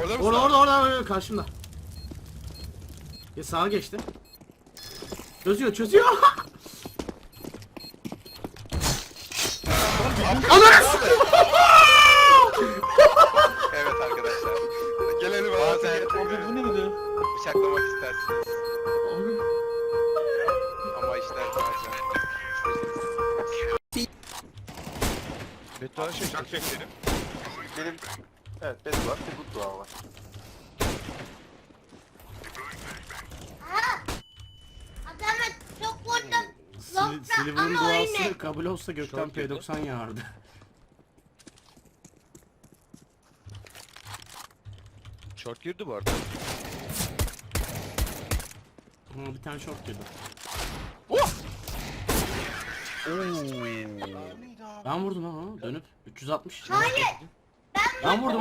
Orada mısın? Orada orada orada orada karşımda. Ya sağa geçti. Çözüyor çözüyor. Ananı s- Evet arkadaşlar. Gelelim bazen Abi bu neydi? bıçaklamak istersiniz. Ama işler bazen. Beton şey. Bıçak çektim. Benim evet benim var bir bu dua var. Adamı çok vurdum. Sil- Lofra Silver'ın ama duası kabul olsa gökten Short girdi. P90 yağardı. Short girdi bu arada. Ama bir tane short girdi. Ben vurdum ama dönüp 360. Hayır. Ben vurdum.